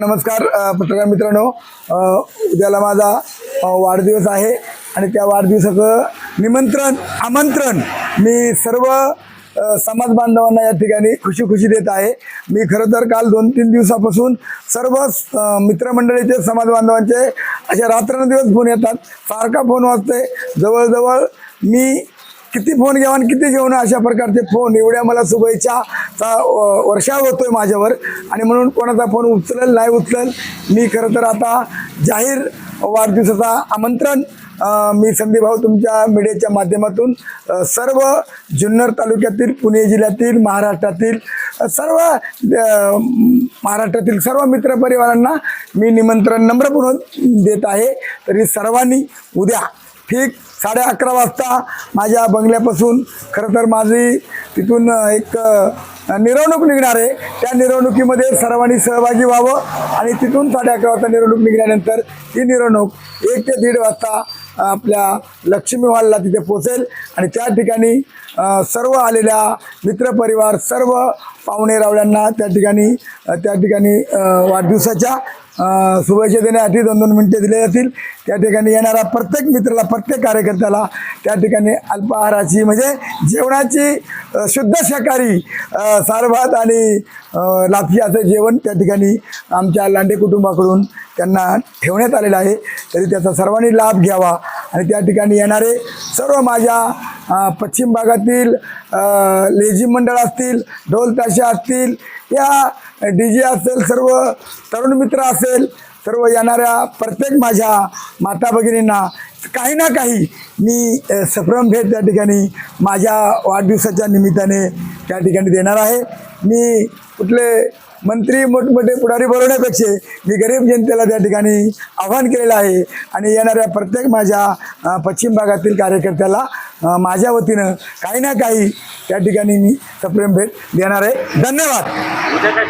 नमस्कार पत्रकार मित्रांनो. उद्याला माझा वाढदिवस आहे आणि त्या वाढदिवसाचं निमंत्रण आमंत्रण मी सर्व समाज बांधवांना या ठिकाणी खुशी खुशी देत आहे. मी खरं तर काल दोन तीन दिवसापासून सर्व मित्रमंडळीचे समाज बांधवांचे असे रात्रंदिवस फोन येतात. सारखा फोन वाजते जवळजवळ मी किती फोन घ्यावा आणि किती घेऊ अशा प्रकारचे फोन. एवढ्या मला शुभेच्छाचा वर्षा होतोय माझ्यावर. आणि म्हणून कोणाचा फोन उचलल नाही उचलल मी खरं तर आता जाहीर वाढदिवसाचा आमंत्रण मी संदीप भाऊ तुमच्या मीडियाच्या माध्यमातून सर्व जुन्नर तालुक्यातील पुणे जिल्ह्यातील महाराष्ट्रातील सर्व महाराष्ट्रातील सर्व मित्रपरिवारांना मी निमंत्रण नम्रपूर्ण देत आहे. तरी सर्वांनी उद्या ठीक साडे अकरा वाजता माझ्या बंगल्यापासून. खरं तर माझी तिथून एक मिरवणूक निघणार आहे. त्या मिरवणुकीमध्ये सर्वांनी सहभागी व्हावं आणि तिथून साडे अकरा वाजता मिरवणूक निघाल्यानंतर ही मिरवणूक एक ते दीड वाजता आपल्या लक्ष्मी हॉलला तिथे पोचेल आणि त्या ठिकाणी सर्व आलेल्या मित्रपरिवार सर्व पाहुणे रावळ्यांना त्या ठिकाणी त्या ठिकाणी वाढदिवसाच्या शुभेच्छा देण्यासाठी दोन दोन मिनिटे दिले जातील. त्या ठिकाणी येणारा प्रत्येक मित्राला प्रत्येक कार्यकर्त्याला त्या ठिकाणी अल्पाहाराची म्हणजे जेवणाची शुद्ध शाकाहारी सारभात आणि लाथी लापशी असं जेवण त्या ठिकाणी आमच्या लांडे कुटुंबाकडून त्यांना ठेवण्यात आलेलं आहे. तरी त्याचा सर्वांनी लाभ घ्यावा. आणि त्या ठिकाणी येणारे सर्व माझ्या पश्चिम भागातील लेझी मंडळ असतील ढोल ताशा असतील या डी जे असेल सर्व तरुण मित्र असेल सर्व येणाऱ्या प्रत्येक माझ्या माता भगिनींना काही ना काही मी सप्रम भेट त्या ठिकाणी माझ्या वाढदिवसाच्या निमित्ताने त्या ठिकाणी देणार आहे. मी कुठले मंत्री मोठमोठे पुढारी बोलवण्यापेक्षा मी गरीब जनतेला त्या ठिकाणी आव्हान केलेलं आहे आणि येणाऱ्या प्रत्येक माझ्या पश्चिम भागातील कार्यकर्त्याला माझ्या वतीनं काही ना काही त्या ठिकाणी मी सप्रेम भेट देणार आहे. धन्यवाद.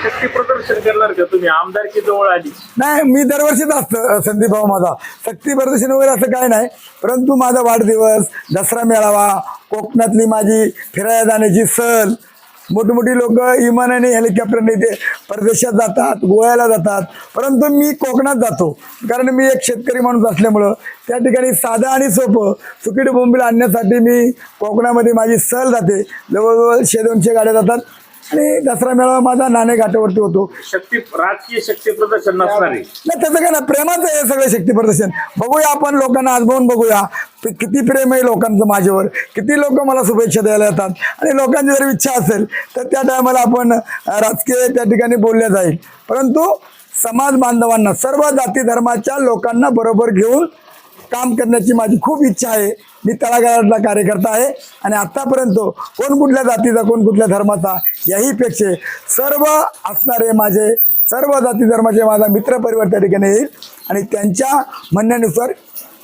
शक्ती प्रदर्शन करणार का तुम्ही? आमदारकी जवळ आली. नाही मी दरवर्षीच असतं संदीप भाऊ माझा. शक्ती प्रदर्शन वगैरे असं काय नाही परंतु माझा वाढदिवस दसरा मेळावा कोकणातली माझी फिरायला जाण्याची सहल मोठमोठी लोक विमानाने हेलिकॉप्टरने ते परदेशात जातात गोव्याला जातात. परंतु मी कोकणात जातो. कारण मी एक शेतकरी माणूस असल्यामुळं त्या ठिकाणी साधं आणि सोपं सुकीट बोंबील आणण्यासाठी मी कोकणामध्ये माझी सहल जाते. जवळजवळ शे दोनशे गाड्या जातात. आणि दसरा मेळावा माझा नाणे घाटावरती होतो. शक्ती राजकीय शक्ती प्रदर्शन नसणार. आहे नाही त्याचं काय ना प्रेमाचं आहे सगळं शक्ती प्रदर्शन. बघूया आपण लोकांना आजमावून बघूया. कि- किती प्रेम आहे लोकांचं माझ्यावर. किती लोक मला शुभेच्छा द्यायला येतात. आणि लोकांची जर इच्छा असेल तर त्या टायमाला आपण अं, राजकीय त्या ठिकाणी बोलल्या जाईल. परंतु समाज बांधवांना सर्व जाती धर्माच्या लोकांना बरोबर घेऊन काम करण्याची माझी खूप इच्छा आहे. मी तळागाळातला कार्यकर्ता आहे आणि आत्तापर्यंत कोण कुठल्या जातीचा कोण कुठल्या धर्माचा याहीपेक्षा सर्व असणारे माझे सर्व जाती धर्माचे माझा मित्रपरिवार त्या ठिकाणी येईल आणि त्यांच्या म्हणण्यानुसार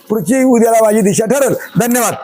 पुढची उद्याला माझी दिशा ठरेल. धन्यवाद.